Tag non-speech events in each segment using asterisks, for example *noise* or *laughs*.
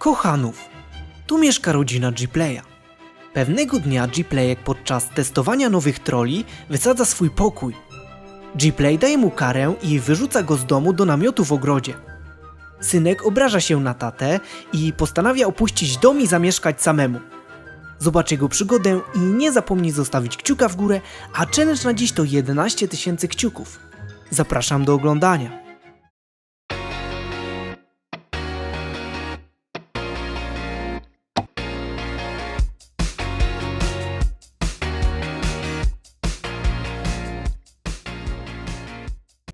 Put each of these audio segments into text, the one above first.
Kochanów. Tu mieszka rodzina Gpleya. Pewnego dnia Gplayek podczas testowania nowych troli wysadza swój pokój. Gplay daje mu karę i wyrzuca go z domu do namiotu w ogrodzie. Synek obraża się na tatę i postanawia opuścić dom i zamieszkać samemu. Zobacz jego przygodę i nie zapomnij zostawić kciuka w górę, a challenge na dziś to 11 tysięcy kciuków. Zapraszam do oglądania.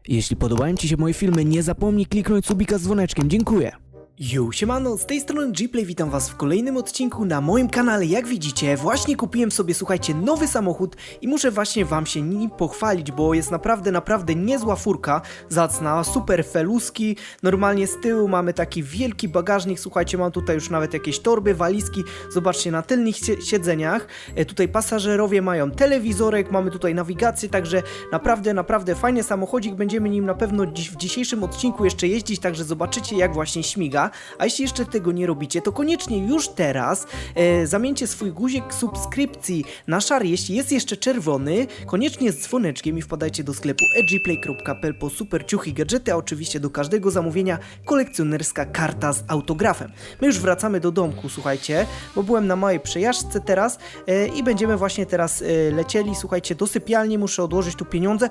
Jeśli podobają Ci się moje filmy, nie zapomnij kliknąć subika z dzwoneczkiem. Dziękuję. Yo, siemano, z tej strony Gplay, witam was w kolejnym odcinku na moim kanale. Jak widzicie, właśnie kupiłem sobie, słuchajcie, nowy samochód i muszę właśnie wam się nim pochwalić, bo jest naprawdę, naprawdę niezła furka, zacna, super feluski, normalnie z tyłu mamy taki wielki bagażnik, słuchajcie, mam tutaj już nawet jakieś torby, walizki, zobaczcie, na tylnych sie- siedzeniach, e, tutaj pasażerowie mają telewizorek, mamy tutaj nawigację, także naprawdę, naprawdę fajny samochodzik, będziemy nim na pewno w dzisiejszym odcinku jeszcze jeździć, także zobaczycie jak właśnie śmiga, a jeśli jeszcze tego nie robicie, to koniecznie już teraz e, zamieńcie swój guzik subskrypcji na szary, jeśli jest jeszcze czerwony, koniecznie z dzwoneczkiem i wpadajcie do sklepu edgyplay.pl po super ciuchy gadżety, a oczywiście do każdego zamówienia kolekcjonerska karta z autografem. My już wracamy do domku, słuchajcie, bo byłem na małej przejażdżce teraz e, i będziemy właśnie teraz e, lecieli, słuchajcie, do sypialni, muszę odłożyć tu pieniądze.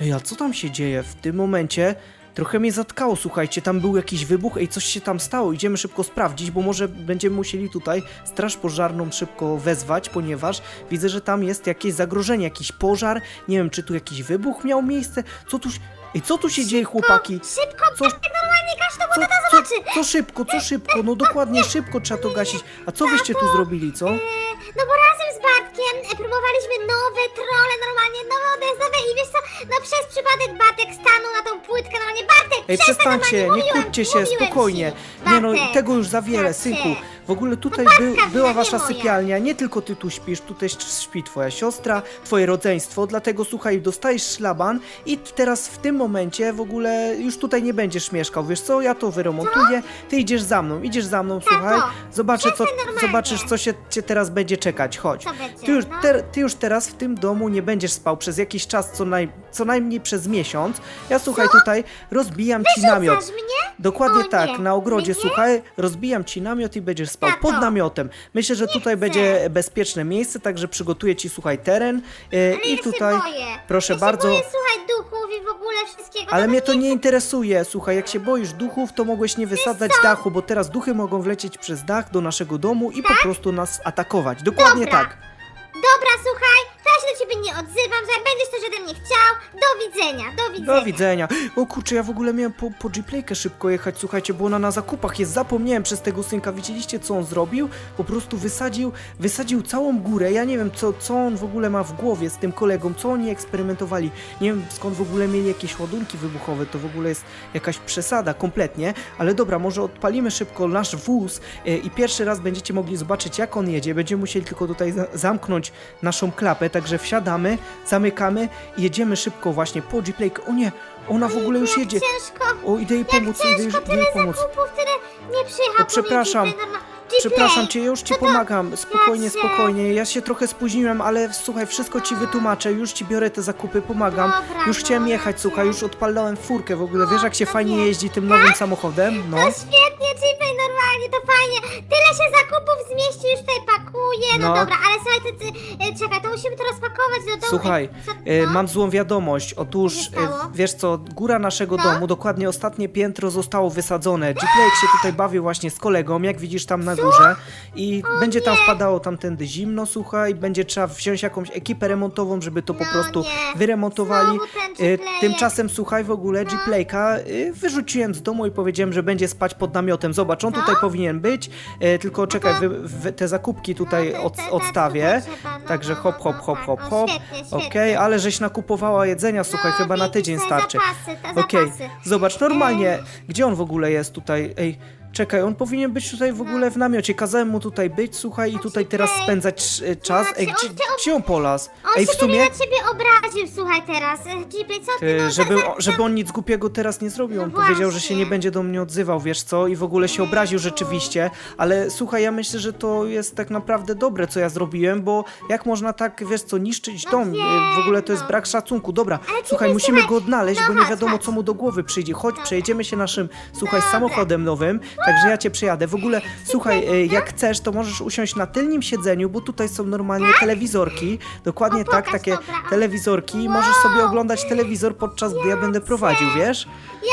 Ej, a co tam się dzieje w tym momencie? Trochę mnie zatkało, słuchajcie, tam był jakiś wybuch, ej, coś się tam stało, idziemy szybko sprawdzić, bo może będziemy musieli tutaj straż pożarną szybko wezwać, ponieważ widzę, że tam jest jakieś zagrożenie, jakiś pożar, nie wiem, czy tu jakiś wybuch miał miejsce, co tu, ej, co tu się dzieje, chłopaki? Szybko, Co- tak normalnie każ to, bo Co, co, zobaczy. co szybko, co szybko, no dokładnie szybko trzeba to gasić, a co wyście tu zrobili, co? E, No bo razem z Bartkiem próbowaliśmy nowe trole, normalnie nowe odezwowe i wiesz co, no przez przypadek Bartek stanął na tą płytkę, normalnie Bartek, Ej, przestań przestańcie, nie kłóćcie się, spokojnie. Nie no, tego już za wiele, synku. W ogóle tutaj No Bartka była wasza sypialnia, nie tylko ty tu śpisz, tutaj śpi twoja siostra, twoje rodzeństwo, dlatego słuchaj, dostajesz szlaban i teraz w tym momencie w ogóle już tutaj nie będziesz mieszkał, wiesz co, ja to wyremontuję, ty idziesz za mną, idziesz za mną, słuchaj, zobaczę co, zobaczysz co się cię teraz będzie czekać, chodź. Ty już, no? te, ty już teraz w tym domu nie będziesz spał przez jakiś czas, co, naj, co najmniej przez miesiąc. Ja słuchaj, tutaj rozbijam ci namiot. Wyrzucasz mnie? Dokładnie O nie, tak, na ogrodzie, mnie? słuchaj, rozbijam ci namiot i będziesz spał Tato. pod namiotem. Myślę, że tutaj będzie bezpieczne miejsce, także przygotuję ci, słuchaj, teren e, Ale i ja tutaj, się boję. proszę ja bardzo. Się boję, słuchaj, duchów i w ogóle wszystkiego. Ale no mnie to nie interesuje, słuchaj, jak się boisz duchów, to mogłeś nie wysadzać dachu, bo teraz duchy mogą wlecieć przez dach do naszego domu i po prostu nas atakować. Dokładnie Dobra. tak. Dobra, słuchaj, to ja się do ciebie nie odzywam, że jak będziesz coś ode mnie widzenia, do widzenia. Do widzenia. O kurczę, ja w ogóle miałem po, po G-Playkę szybko jechać, słuchajcie, bo ona na zakupach jest, zapomniałem przez tego synka, widzieliście co on zrobił? Po prostu wysadził, wysadził całą górę, ja nie wiem co, co on w ogóle ma w głowie z tym kolegą, co oni eksperymentowali, nie wiem skąd w ogóle mieli jakieś ładunki wybuchowe, to w ogóle jest jakaś przesada kompletnie, ale dobra, może odpalimy szybko nasz wóz e, i pierwszy raz będziecie mogli zobaczyć jak on jedzie, będziemy musieli tylko tutaj za- zamknąć naszą klapę, także wsiadamy, zamykamy i jedziemy szybko właśnie po G-Playkę, o nie, ona w ogóle już jedzie. ciężko. O, idę jej pomóc, idę jej, Ciężko, idę jej tyle pomóc. zakupów, tyle nie przyjechał. O, przepraszam. Przepraszam cię, już ci pomagam. Spokojnie, spokojnie. Ja się trochę spóźniłem, ale słuchaj, wszystko ci wytłumaczę. Już ci biorę te zakupy, pomagam. Dobra, Już chciałem no, jechać, słuchaj, wiem. już odpalałem furkę w ogóle. Wiesz, jak się no fajnie jeździ tym nowym samochodem? No. No świetnie, Normalnie, to fajnie. Tyle się zakupów zmieści, już tutaj pakuję. No, No. dobra, ale słuchaj, ty, ty, e, czekaj, to musimy to rozpakować do domu. Słuchaj, Co- e, no? mam złą wiadomość. Otóż, Co się stało? e, wiesz co, góra naszego No. domu, dokładnie ostatnie piętro zostało wysadzone. G-Playek się tutaj bawił właśnie z kolegą, jak widzisz tam na górze. I będzie tam nie. wpadało tamtędy zimno, słuchaj, będzie trzeba wziąć jakąś ekipę remontową, żeby to po No prostu nie. wyremontowali. Znowu ten E, G-Playek. Tymczasem, słuchaj, w ogóle No. G-Playka e, wyrzuciłem z domu i powiedziałem, że będzie spać pod namiotem. Zobacz, on Co? tutaj powinien być, e, tylko czekaj, wy, wy, te zakupki tutaj No, od, odstawię. no, Także no, hop, no, hop, no, hop, hop, no, hop. Okej, ale żeś nakupowała jedzenia, słuchaj, No, chyba na tydzień starczy. Okej, zobacz, normalnie, gdzie on w ogóle jest tutaj? Ej, Czekaj, on powinien być tutaj w ogóle w namiocie. Kazałem mu tutaj być, słuchaj, i tutaj teraz Ej. spędzać e, czas. Ej, Znaczy, gdzie, on gdzie on polas? On Ej, w sumie, pewnie na ciebie obraził, słuchaj teraz. E, co ty, no, żeby, za- za- żeby on nic głupiego teraz nie zrobił. On No powiedział, że się właśnie. nie będzie do mnie odzywał, wiesz co? I w ogóle się obraził rzeczywiście. Ale słuchaj, ja myślę, że to jest tak naprawdę dobre, co ja zrobiłem, bo jak można tak, wiesz co, niszczyć No dom? E, w ogóle to jest no. brak szacunku. Dobra, Ale słuchaj, musimy słuchaj, go odnaleźć, no bo nie chodź, wiadomo, chodź. co mu do głowy przyjdzie. Chodź, przejedziemy się naszym, słuchaj, Dobra. samochodem nowym, także ja cię przejadę. W ogóle, słuchaj, e, jak chcesz, to możesz usiąść na tylnym siedzeniu, bo tutaj są normalnie telewizorki. Dokładnie O, tak, pokaż, takie dobra. telewizorki. Wow. Możesz sobie oglądać telewizor podczas gdy ja będę prowadził, wiesz?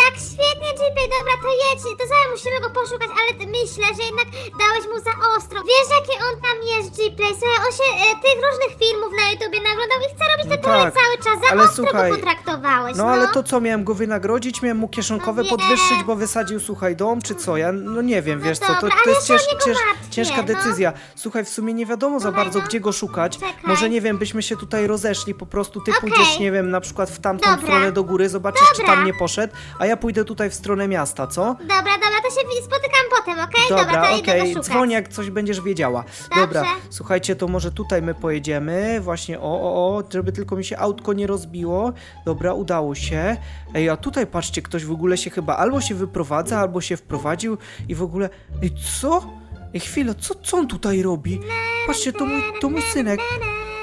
Jak świetnie, Ghibli, dobra, to jedź, to zaraz musimy go poszukać, ale ty- myślę, że jednak dałeś mu za ostro. Wiesz, jakie on tam jest, Ghibli? Słuchaj, on się e, tych różnych filmów na YouTubie naglądał i chce robić te No tak, cały czas. Za ale ostro słuchaj, go potraktowałeś, No ale to co, miałem go wynagrodzić? Miałem mu kieszonkowe No wiem. podwyższyć, bo wysadził, słuchaj, dom, czy co? Ja no nie wiem, No wiesz co, to, dobra, to ale jest ja się cięż, niego cięż, martwię, ciężka no. decyzja. Słuchaj, w sumie nie wiadomo za bardzo, no. gdzie go szukać. Czekaj. Może, nie wiem, byśmy się tutaj rozeszli, po prostu ty Okej. pójdziesz, nie wiem, na przykład w tamtą Dobra. stronę do góry, zobaczysz, czy Dobra. tam nie poszedł, a ja pójdę tutaj w stronę miasta, co? Dobra, dobra, to się wi- spotykam potem, okej? Dobra, Dobra, to idę okej, go szukać. dzwoń jak coś będziesz wiedziała. Dobra, Dobrze. słuchajcie, to może tutaj my pojedziemy, właśnie o, o, o, żeby tylko mi się autko nie rozbiło. Dobra, udało się. Ej, a tutaj patrzcie, ktoś w ogóle się chyba albo się wyprowadza, albo się wprowadził i w ogóle... Ej, co? Ej, chwila, co, co on tutaj robi? Patrzcie, to mój, to mój synek.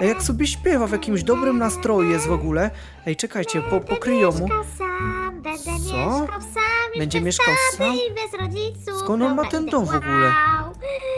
Ej, jak sobie śpiewa, w jakimś dobrym nastroju jest w ogóle. Ej, czekajcie, po, pokryją mu. Mieszkał sam, będę Co? mieszkał sam, już Będzie bez mieszkał taty sam? I bez rodziców. Skąd on ma ten dom w ogóle?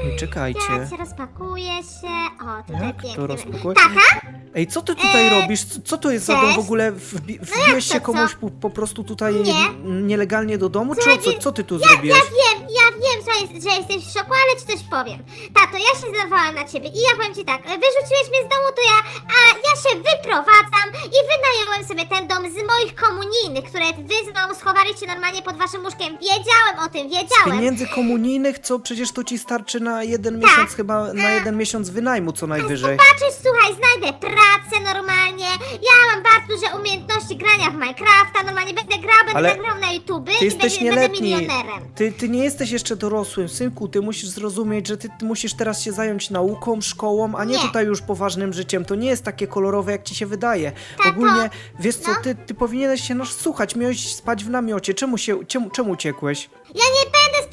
Ej, czekajcie. Ja się rozpakuję się. O, tutaj Jak to pięknie. rozpakuje? Tata? Ej, co ty tutaj E, robisz? Co- Co to jest za dom w cześć. ogóle? Wbi to się co? komuś po, po prostu tutaj Nie. nielegalnie do domu? Czy o co, co ty tu ja, zrobiłeś? Ja wiem, ja wiem, że, jest, że jesteś w szoku, ale ci coś powiem. Tato, ja się zdenerwowałam na ciebie i ja powiem ci tak, wyrzuciłeś mnie z domu, to ja, a ja się wyprowadzam i wynająłem sobie ten dom z moich komunijnych, które wy znowu schowaliście normalnie pod waszym łóżkiem. Wiedziałem o tym, wiedziałem. pieniędzy komunijnych, co przecież to ci starczy na jeden Tak. miesiąc, chyba na jeden miesiąc wynajmu co najwyżej. Zobaczysz, słuchaj, znajdę pracę normalnie. Ja mam bardzo duże umiejętności grania w Minecrafta. Normalnie będę grał, będę Ale nagrał na YouTube Ty i jesteś będę, będę nieletni. milionerem. Ty, ty nie jesteś jeszcze dorosłym, synku. Ty musisz zrozumieć, że ty, ty musisz teraz się zająć nauką, szkołą, a nie, Nie. tutaj już poważnym życiem. To nie jest takie kolorowe, jak ci się wydaje. Ogólnie, wiesz co, no. ty, ty powinieneś się nas słuchać. Miałeś spać w namiocie. Czemu się, czemu, czemu uciekłeś? Ja nie będę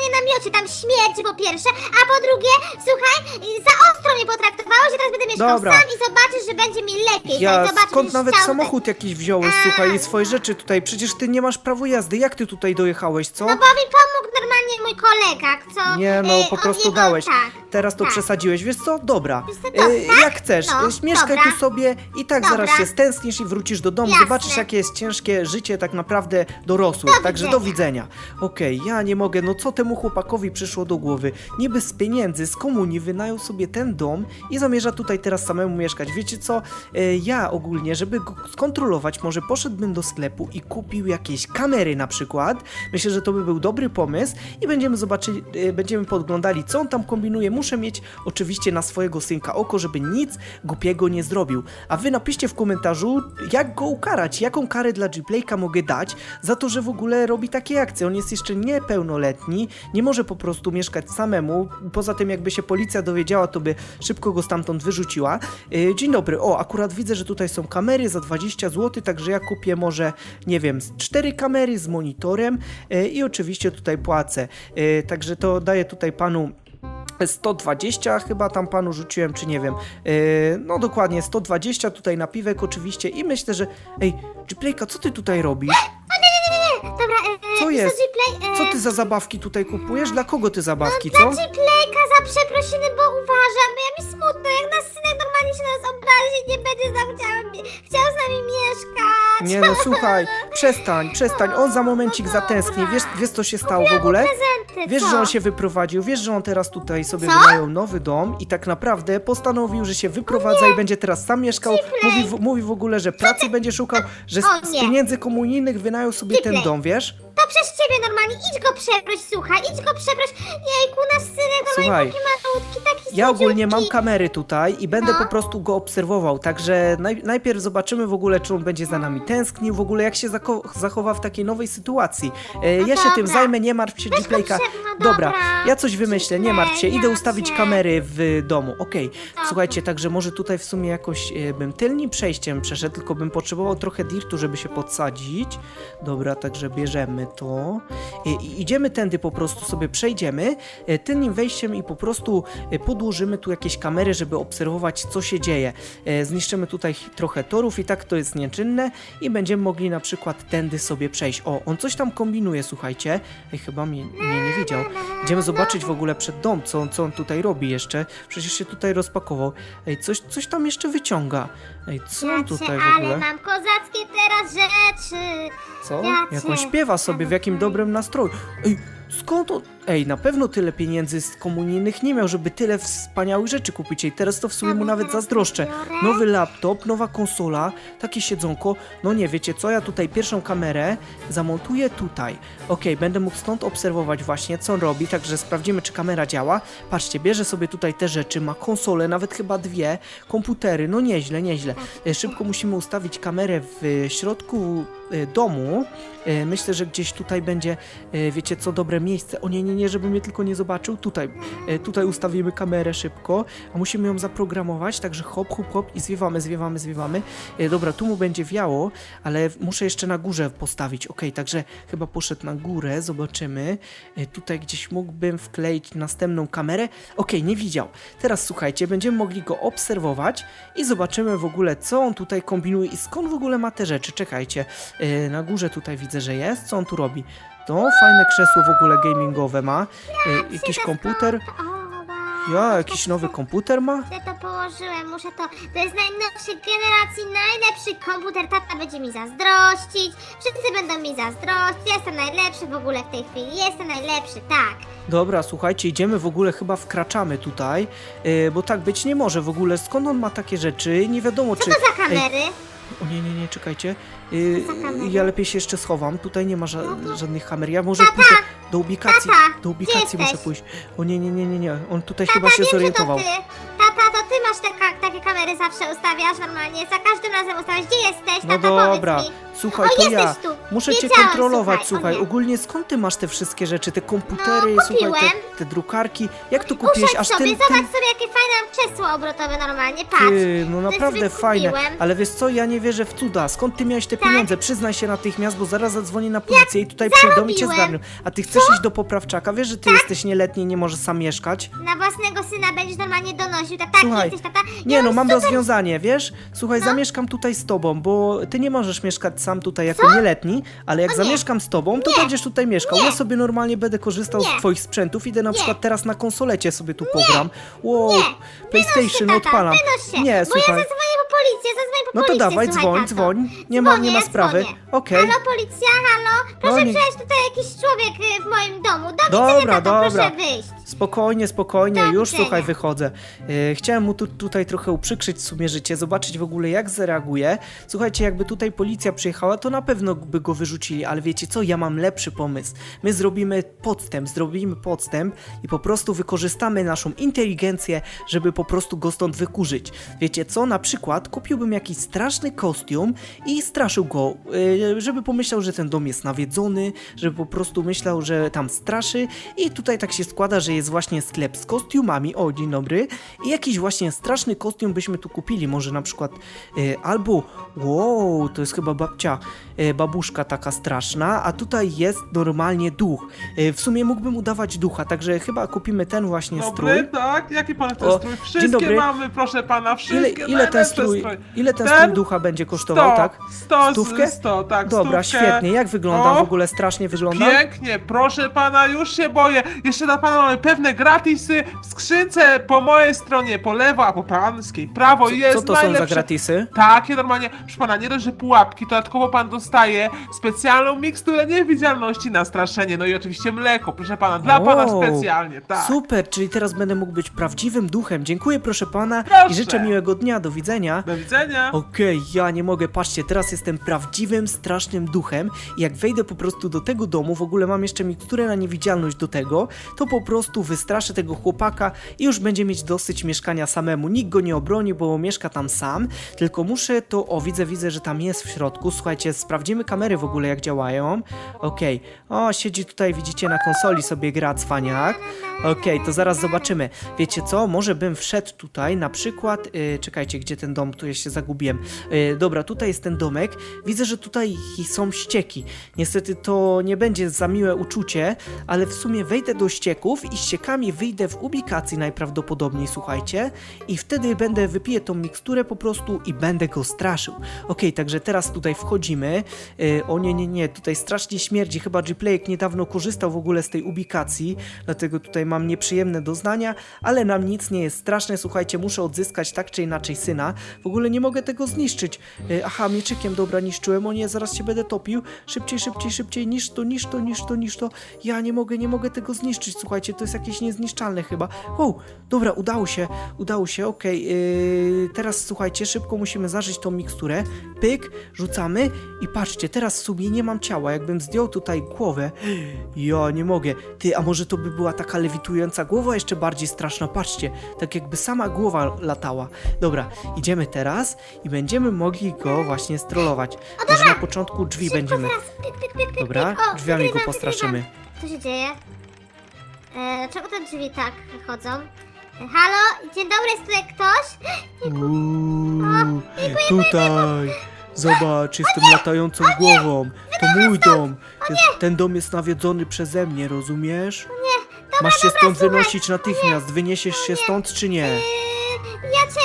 normalnie namiocie, tam śmierć po pierwsze, a po drugie, słuchaj, za ostro mnie potraktowałeś i teraz będę mieszkał Dobra. sam i zobaczysz, że będzie mi lepiej. Ja Słuchaj, zobaczysz, skąd będziesz nawet chciał samochód jakiś wziąłeś, A, słuchaj, i swoje rzeczy tutaj. Przecież ty nie masz prawa jazdy. Jak ty tutaj dojechałeś, co? No bo mi pomógł normalnie mój kolega, co... Nie no, e, po on prostu jego- dałeś. Tak, Teraz to tak. przesadziłeś. Wiesz co? Dobra. Wiesz co, to- tak? jak chcesz. No, Mieszkaj dobra. tu sobie i tak Dobra. zaraz się stęsknisz i wrócisz do domu. Jasne. Zobaczysz, jakie jest ciężkie życie tak naprawdę dorosłych. Do Także do widzenia. Okej, ja nie mogę. No co temu chłopakowi przyszło do głowy? Niby z pieniędzy, z komunii wynajął sobie ten dom i zamierza tutaj teraz samemu mieszkać. Wiecie co? E, ja ogólnie, żeby go skontrolować, może poszedłbym do sklepu i kupił jakieś kamery na przykład. Myślę, że to by był dobry pomysł i będziemy zobaczyli, e, będziemy podglądali, co on tam kombinuje. Muszę mieć oczywiście na swojego synka oko, żeby nic głupiego nie zrobił. A wy napiszcie w komentarzu, jak go ukarać, jaką karę dla Gplayka mogę dać za to, że w ogóle robi takie akcje. On jest jeszcze niepełnoletni, nie może po prostu mieszkać samemu. Poza tym, jakby się policja dowiedziała, to by szybko go stamtąd wyrzuciła. E, Dzień dobry, o, akurat widzę, że tutaj są kamery za 20 zł, także ja kupię może, nie wiem, z 4 kamery z monitorem e, i oczywiście tutaj płacę. E, Także to daję tutaj panu 120 chyba tam panu rzuciłem, czy nie wiem. Yy, no dokładnie, 120 tutaj na piwek oczywiście i myślę, że... Ej, Gplayka, co ty tutaj robisz? E, Co e, jest? E, Co ty za zabawki tutaj kupujesz? Dla kogo ty zabawki, Dla co? Gplayka za przeprosiny, bo uważam, bo ja mi smutno, jak nasz synek normalnie się na nas obrazi, nie będzie tam chciał, chciał z nami mieszkać. Nie no, słuchaj, *laughs* przestań, przestań, on za momencik zatęskni. Wiesz, wiesz co się stało w ogóle? Prezenty, Wiesz, co? że on się wyprowadził, wiesz, że on teraz tutaj sobie Co? wynajął nowy dom i tak naprawdę postanowił, że się wyprowadza i będzie teraz sam mieszkał. Mówi w, mówi w ogóle, że pracy będzie szukał, że O z, z nie. pieniędzy komunijnych wynajął sobie ten Ciplej. dom, wiesz? Przez ciebie normalnie, idź go przeproś, słuchaj, idź go przeproś. Jejku, nasz synek Słuchaj. normalnie taki malutki, taki ja ogólnie mam słodziutki. kamery tutaj i będę No. po prostu go obserwował, także naj, najpierw zobaczymy w ogóle, czy on będzie za nami tęsknił, w ogóle jak się zako- zachowa w takiej nowej sytuacji. E, ja się tym dobra. zajmę, nie martw się, Weź Gplayka. potrzebna, Dobra, dobra. ja coś wymyślę, nie martw się, idę ustawić ja kamery w domu, okej. Słuchajcie, także może tutaj w sumie jakoś e, bym tylnym przejściem przeszedł, tylko bym potrzebował trochę dirtu, żeby się podsadzić. Dobra, także bierzemy to. I, idziemy tędy po prostu sobie przejdziemy e, tylnym wejściem i po prostu e, podłożymy tu jakieś kamery, żeby obserwować co się dzieje. E, Zniszczymy tutaj trochę torów i tak to jest nieczynne i będziemy mogli na przykład tędy sobie przejść. O, on coś tam kombinuje, słuchajcie. Ej, chyba mnie nie, nie widział. Idziemy zobaczyć w ogóle przed dom, co on, co on tutaj robi jeszcze. Przecież się tutaj rozpakował. Ej, coś, coś tam jeszcze wyciąga. Ej, co on Ja tutaj w ogóle? ale mam kozackie teraz rzeczy. Co? Ja Jak on śpiewa sobie, w jakim dobrym nastroju. Ej, skąd on... Ej, na pewno tyle pieniędzy z komunijnych nie miał, żeby tyle wspaniałych rzeczy kupić. Ej, teraz to w sumie mu nawet zazdroszczę. Nowy laptop, nowa konsola, takie siedzonko. No nie, wiecie co, ja tutaj pierwszą kamerę zamontuję tutaj. Okej, będę mógł stąd obserwować właśnie, co on robi, także sprawdzimy, czy kamera działa. Patrzcie, bierze sobie tutaj te rzeczy, ma konsolę, nawet chyba dwie, komputery, no nieźle, nieźle. E, Szybko musimy ustawić kamerę w środku e, domu. E, Myślę, że gdzieś tutaj będzie, wiecie co, dobre miejsce. O nie, nie, nie, żeby mnie tylko nie zobaczył. Tutaj, e, tutaj ustawimy kamerę szybko, a musimy ją zaprogramować, także hop, hop, hop i zwiewamy, zwiewamy, zwiewamy. E, Dobra, tu mu będzie wiało, ale muszę jeszcze na górze postawić. Ok, także chyba poszedł na górę, zobaczymy. E, Tutaj gdzieś mógłbym wkleić następną kamerę. Ok, nie widział. Teraz słuchajcie, będziemy mogli go obserwować i zobaczymy w ogóle, co on tutaj kombinuje i skąd w ogóle ma te rzeczy. Czekajcie, na górze tutaj widzę, że jest. Co on tu robi? To fajne krzesło w ogóle gamingowe ma. E, Jakiś komputer. Ja, jakiś nowy komputer ma? Ja to położyłem, muszę to. To jest najnowszej generacji, najlepszy komputer. Tata będzie mi zazdrościć. Wszyscy będą mi zazdrościć. Jestem najlepszy w ogóle w tej chwili. Jestem najlepszy, tak. Dobra, słuchajcie, idziemy w ogóle, chyba wkraczamy tutaj, e, bo tak być nie może w ogóle. Skąd on ma takie rzeczy? Nie wiadomo, Co czy... to za kamery? O nie, nie, nie, czekajcie. Y, ja lepiej się jeszcze schowam. Tutaj nie ma ża No żadnych kamer. Ja może pójdę do ubikacji. Tata! Do Gdzie ubikacji muszę jesteś? pójść. O nie, nie, nie, nie, nie. On tutaj chyba się wiem, że to zorientował. ty. Tata, to ty masz te ka- takie kamery zawsze ustawiasz normalnie. Za każdym razem ustawiasz. Gdzie jesteś? No Tata, dobra, powiedz mi. Słuchaj, O, to jesteś ja. tu. Muszę cię Wiedziałam, kontrolować, słuchaj, o słuchaj. nie. Ogólnie skąd ty masz te wszystkie rzeczy? Te komputery, No, słuchaj, kupiłem. te, te drukarki. Jak to kupiłeś? Usiądź Aż sobie, ten, zobacz ten... sobie jakie fajne mam krzesło obrotowe normalnie, patrz. Ty, no naprawdę fajne, kupiłem. ale wiesz co, ja nie wierzę w cuda. Skąd ty miałeś te Tak. pieniądze? Przyznaj się natychmiast, bo zaraz zadzwonię na policję i tutaj przyjdą i cię zarobiłem. zgarną. A ty chcesz iść do poprawczaka? Wiesz, że ty jesteś nieletni i nie możesz sam mieszkać? Na własnego syna będziesz normalnie donosił, tak, tak, Słuchaj, jesteś tata. Nie Ja no, mam super- rozwiązanie, wiesz? Słuchaj, No. zamieszkam tutaj z tobą, bo ty nie możesz mieszkać sam tutaj jako nieletni, ale jak zamieszkam z tobą, to będziesz tutaj mieszkał. Ja sobie normalnie będę korzystał z twoich sprzętów, idę na przykład teraz na konsolecie sobie tu pogram. Wow. PlayStation Wynoś się, tata, odpalam. Wynoś się, Nie, bo słuchaj. ja zadzwonię po policję, zadzwonię po No to policję, dawaj, słuchaj, dzwoń, tato. dzwoń. Nie ma, nie ma Dzwonię, sprawy. dzwonię. Okej. Halo, policja, halo? Proszę nie- przejść tutaj jakiś człowiek y, w moim domu. Do Dobra, widzenia, tato, dobra. proszę wyjść. Spokojnie, spokojnie, Do już widzenia. słuchaj, wychodzę. E, chciałem mu tu, tutaj trochę uprzykrzyć w sumie życie, zobaczyć w ogóle jak zareaguje. Słuchajcie, jakby tutaj policja przyjechała, to na pewno by go wyrzucili, ale wiecie co, ja mam lepszy pomysł. My zrobimy podstęp, zrobimy podstęp i po prostu wykorzystamy naszą inteligencję, żeby po prostu go stąd wykurzyć. Wiecie co, na przykład kupiłbym jakiś straszny kostium i straszył go, e, żeby pomyślał, że ten dom jest nawiedzony, żeby po prostu myślał, że tam straszy i tutaj tak się składa, że jest właśnie sklep z kostiumami, o dzień dobry, i jakiś właśnie straszny kostium byśmy tu kupili, może na przykład e, albo, wow, to jest chyba babcia, e, babuszka taka straszna, a tutaj jest normalnie duch. W sumie mógłbym udawać ducha, także chyba kupimy ten właśnie Dobry, strój. tak? Jaki pan chce O, strój? dzień Wszystkie dobry. mamy, proszę pana, Ile, wszystkie ile ten najlepsze strój, ile ten Ten? strój ducha będzie kosztował, 100, tak? 100, Stówkę? 100, tak, Dobra, stówkę. świetnie. Jak wygląda? O, W ogóle strasznie wygląda? Pięknie, proszę pana, już się boję. Jeszcze dla pana mamy pewne gratisy w skrzynce po mojej stronie, po lewo, a po pańskiej prawo Co, jest co to są za najlepsze. gratisy? Takie normalnie, proszę pana, nie dość, że pułapki, dodatkowo pan dostaje specjalną miksturę niewidzialności na straszenie, no i oczywiście mleko, proszę pana, dla pana Wow, specjalnie, tak. Super, czyli teraz będę mógł być prawdziwym duchem. Dziękuję, proszę pana Proszę. i życzę miłego dnia. Do widzenia. Do widzenia. Okej, ja nie mogę, patrzcie, teraz jestem prawdziwym, strasznym duchem i jak wejdę po prostu do tego domu, w ogóle mam jeszcze miksturę na niewidzialność do tego, to po prostu wystraszę tego chłopaka i już będzie mieć dosyć mieszkania samemu. Nikt go nie obroni, bo mieszka tam sam, tylko muszę to, o widzę, widzę, że tam jest w środku. Słuchajcie, sprawdzimy kamery w ogóle jak działają. Okej, o siedzi tutaj, widzicie, na konsoli sobie gra cwaniak. Okej, to zaraz zobaczymy. Wiecie co, może bym wszedł tutaj, na przykład, yy, czekajcie, gdzie ten dom, tu ja się zagubiłem. Yy, dobra, tutaj jest ten domek. Widzę, że tutaj są ścieki. Niestety to nie będzie za miłe uczucie, ale w sumie wejdę do ścieków i ściekami wyjdę w ubikacji najprawdopodobniej, słuchajcie. I wtedy będę, wypiję tą miksturę po prostu i będę go straszył. Okej, także teraz tutaj wchodzimy. Yy, o nie, nie, nie, tutaj strasznie śmierdzi. Chyba Gplayek niedawno korzystał w ogóle z tej ubikacji, dlatego tutaj mam nieprzyjemne doznania, ale nam nic nie jest straszne. Słuchajcie, muszę odzyskać tak czy inaczej syna. W ogóle nie mogę tego zniszczyć. Yy, aha, mieczykiem, dobra, niszczyłem. O nie, zaraz się będę topił. Szybciej, szybciej, szybciej, niż to, niż to, niż to, niż to. Ja nie mogę, nie mogę tego zniszczyć. Słuchajcie, to jest jakieś niezniszczalne chyba. O, dobra, udało się, udało się, okej. Yy, teraz słuchajcie, szybko musimy zażyć tą miksturę. Pyk, rzucamy i patrzcie, teraz w sumie nie mam ciała. Jakbym zdjął tutaj głowę, ja nie mogę. Ty, a może to by była taka lewitująca głowa jeszcze bardziej straszna? Patrzcie, tak jakby sama głowa latała. Dobra, idziemy teraz i będziemy mogli go właśnie strollować. Może na początku drzwi będziemy. Teraz, Dobra, drzwiami go postraszymy. Co się dzieje? E, dlaczego te drzwi tak chodzą? E, halo? Dzień dobry, jest tutaj ktoś? *gasps* Uuu, tutaj. Zobacz, jestem latającą głową. To mój dom. Ten dom jest nawiedzony przeze mnie, rozumiesz? Masz się stąd wynosić natychmiast. Wyniesiesz się stąd czy nie? E, ja cię,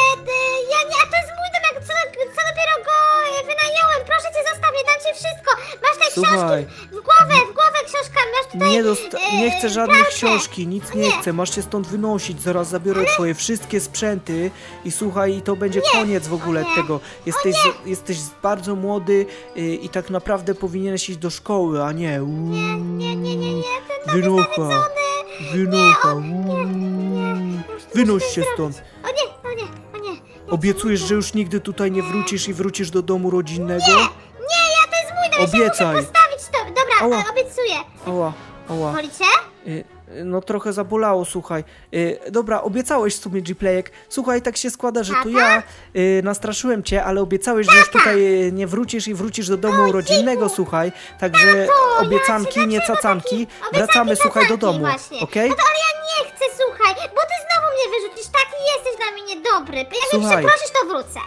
ci wszystko. Masz te Słuchaj. książki w głowę, w głowę książkami, masz tutaj... Nie, dosta- e, nie chcę żadnej pralkę. książki, nic nie chcę. Masz się stąd wynosić. Zaraz zabiorę twoje wszystkie sprzęty i słuchaj, i to będzie koniec w ogóle nie. tego. Jesteś, jesteś bardzo młody y, i tak naprawdę powinieneś iść do szkoły, a nie. Uuu, Nie, nie, nie, nie, nie, ten dom jest Wynocha. nawiedzony. Wynocha. Nie, nie, nie. uuu. Muszę Wynoś się stąd. O nie, o nie, o nie. Ja Obiecujesz, że już nigdy tutaj nie wrócisz i wrócisz do domu rodzinnego? Się Obiecaj. muszę postawić to. Dobra, Ała. e, obiecuję. Ała, ała. Boli cię? Y, y, No trochę zabolało, słuchaj. Y, Dobra, obiecałeś w sumie Gplayek. Słuchaj, tak się składa, że to ja y, nastraszyłem cię, ale obiecałeś, że już tutaj y, nie wrócisz i wrócisz do domu rodzinnego, słuchaj. Także obiecanki, ja nie cacanki. Wracamy, obiecanki, słuchaj, do cacanki domu, właśnie. okej? No to ale ja nie chcę, słuchaj, bo ty znowu mnie wyrzucisz. Taki jesteś dla mnie niedobry. Jak mnie Słuchaj. przeprosisz, to wrócę.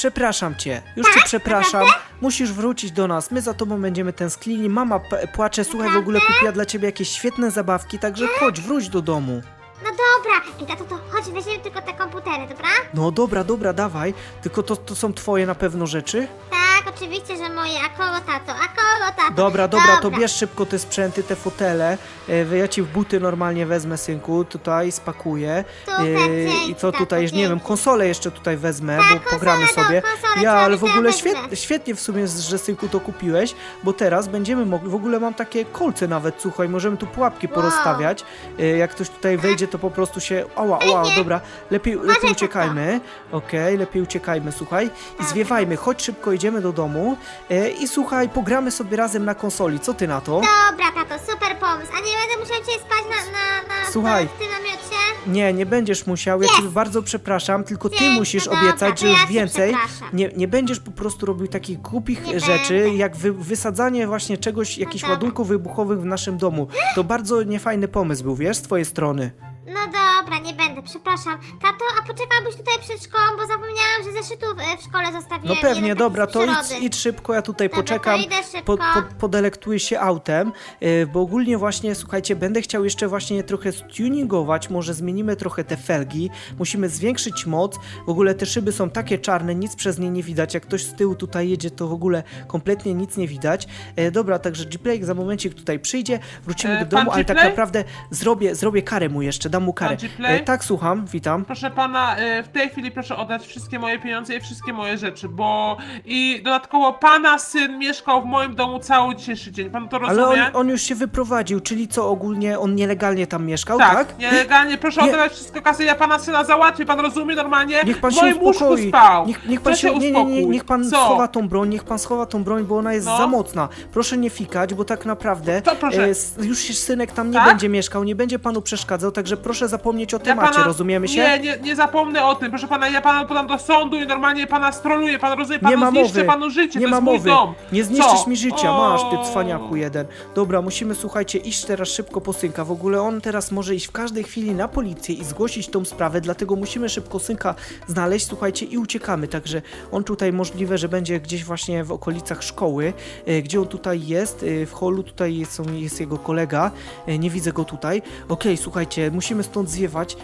Przepraszam cię, już cię przepraszam. Musisz wrócić do nas, my za tobą będziemy tęsknili. Mama płacze, słuchaj, w ogóle kupiła dla ciebie jakieś świetne zabawki, także chodź, wróć do domu. No dobra. Ej, tato, to chodź, weźmiemy tylko te komputery, dobra? No dobra, dobra, dawaj. Tylko to, to są twoje na pewno rzeczy? Tak, oczywiście, że moje. A kogo tato? A kogo tato? Dobra, dobra, to bierz szybko te sprzęty, te fotele. E, Ja ci w buty normalnie wezmę, synku, tutaj spakuję. Super, E, dzięki, I co tato, tutaj, nie dzięki. wiem, konsolę jeszcze tutaj wezmę, Tak, bo konsolę, pogramy sobie. konsolę, Ja, ale w ja ogóle wezmę. świetnie, w sumie, że synku to kupiłeś, bo teraz będziemy mogli, w ogóle mam takie kolce nawet, słuchaj, możemy tu pułapki Wow. porozstawiać. E, Jak ktoś tutaj wejdzie, to po prostu się, ała, ała, nie. dobra, lepiej, lepiej tato. uciekajmy. Okej, lepiej uciekajmy, słuchaj. I zwiewajmy, chodź szybko, idziemy do domu e, i słuchaj, pogramy sobie razem na konsoli, co ty na to? Dobra, tato, super pomysł. A nie będę musiał cię spać na, na, na Słuchaj. w tym namiocie? Nie, nie będziesz musiał, ja cię bardzo przepraszam, tylko ty Dzięki, musisz no dobra, obiecać, to że już ja cię więcej przepraszam. nie, nie będziesz po prostu robił takich głupich Nie rzeczy, będę. jak wy, wysadzanie właśnie czegoś, jakichś dobra. ładunków wybuchowych w naszym domu. To bardzo niefajny pomysł był, wiesz, z twojej strony. No dobra, będę, przepraszam. Tato, a poczekałbyś tutaj przed szkołą, bo zapomniałam, że zeszytów e, w szkole zostawiłem. No pewnie, jeden dobra, taki to idź, przyrody. idź szybko, ja tutaj Dobra, poczekam, to idę szybko. po, po, podelektuję się autem, yy, bo ogólnie właśnie, słuchajcie, będę chciał jeszcze właśnie trochę stuningować, może zmienimy trochę te felgi, musimy zwiększyć moc, w ogóle te szyby są takie czarne, nic przez nie nie widać, jak ktoś z tyłu tutaj jedzie, to w ogóle kompletnie nic nie widać. E, dobra, także G-Play za momencik tutaj przyjdzie, wrócimy E, do domu, ale tak G-Play? naprawdę zrobię, zrobię karę mu jeszcze, dam mu karę. G-Play? E, tak, słucham. witam. Proszę pana, e, w tej chwili proszę oddać wszystkie moje pieniądze i wszystkie moje rzeczy, bo i dodatkowo pana syn mieszkał w moim domu cały dzisiejszy dzień. Pan to Ale rozumie? on, on już się wyprowadził, czyli co ogólnie on nielegalnie tam mieszkał, tak? tak, nielegalnie, proszę Nie. oddać wszystko kasy, ja pana syna załatwię, pan rozumie normalnie? Niech pan w się moim łóżku uspokoi. spał. Niech, niech pan Proszę się, nie, nie, nie, uspokój. niech pan Co? schowa tą broń, niech pan schowa tą broń, bo ona jest No. za mocna. Proszę nie fikać, bo tak naprawdę Co, proszę? e, s- już się synek tam nie Tak? będzie mieszkał, nie będzie panu przeszkadzał, także proszę zapomnieć o Ja temacie, pana- rozumiemy się? Nie, nie, nie zapomnę o tym, proszę pana, ja pana podam do sądu i normalnie pana stroluję, pan rozumie, panu nie ma zniszczę mowy. panu życie, nie to ma jest mój mowy. dom. Nie zniszczysz Co? mi życia, O. masz ty cwaniaku jeden. Dobra, musimy słuchajcie iść teraz szybko po synka. W ogóle on teraz może iść w każdej chwili na policję i zgłosić tą sprawę, dlatego musimy szybko synka znaleźć, słuchajcie, i uciekamy. Także on tutaj możliwe, że będzie gdzieś właśnie w okolicach szkoły. E, Gdzie on tutaj jest? E, W holu tutaj jest, są, jest jego kolega. E, Nie widzę go tutaj. Okej, słuchajcie, musimy stąd zjewać.